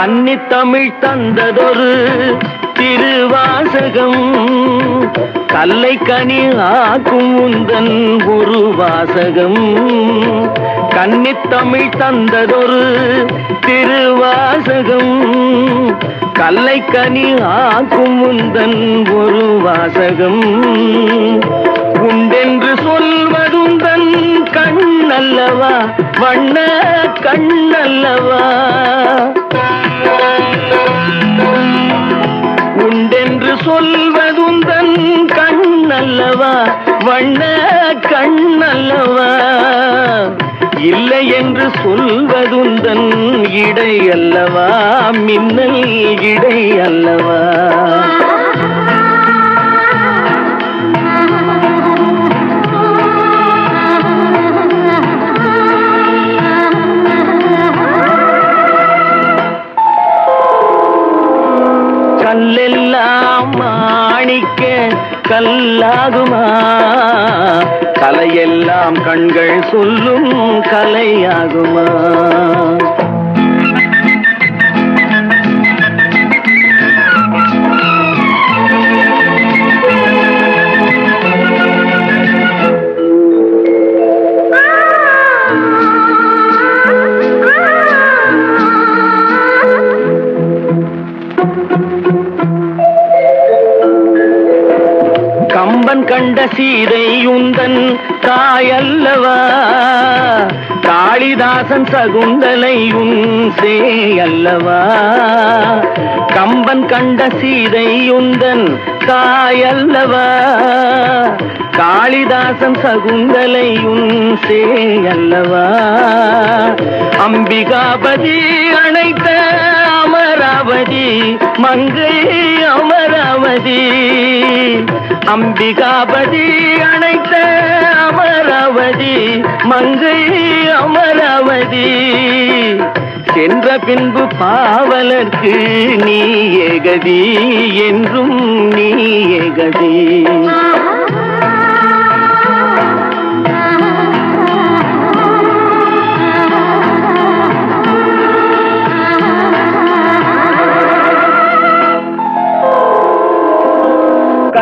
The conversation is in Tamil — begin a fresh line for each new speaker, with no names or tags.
கன்னி தமிழ் தந்ததொரு திருவாசகம். கல்லை கனி ஆக்கும் உந்தன் ஒரு வாசகம். கன்னி தமிழ் தந்ததொரு திருவாசகம். கல்லை கனி ஆக்கும் உந்தன் ஒரு வாசகம். உண்டென்று சொல்வதுந்தன் கண்ணல்லவா? வண்ண கண்ணல்லவா? கண்ணல்லவா வண்ண கண்ணல்லவா? இல்லை என்று சொல்வதுந்தன் இடை அல்லவா மின்னல் இடை அல்லவா மாணிக்க கல்லாகுமா? கலையெல்லாம் கண்கள் சொல்லும் கலையாகுமா? கண்ட சீதை உந்தன் தாயல்லவா? காளிதாசன் சகுந்தலை உன்சே அல்லவா கம்பன் கண்ட சீதை உந்தன் தாயல்லவா? காளிதாசன் சகுந்தலை உன்சே அல்லவா அம்பிகாபதி அணைத்த அமராவதி மங்கை அமராவதி அம்பிகாபதி அணைத்த அமராவதி மங்கை அமராவதி. சென்ற பின்பு பாவலர்க்கு நீ ஏகதி என்றும் நீ ஏகதி.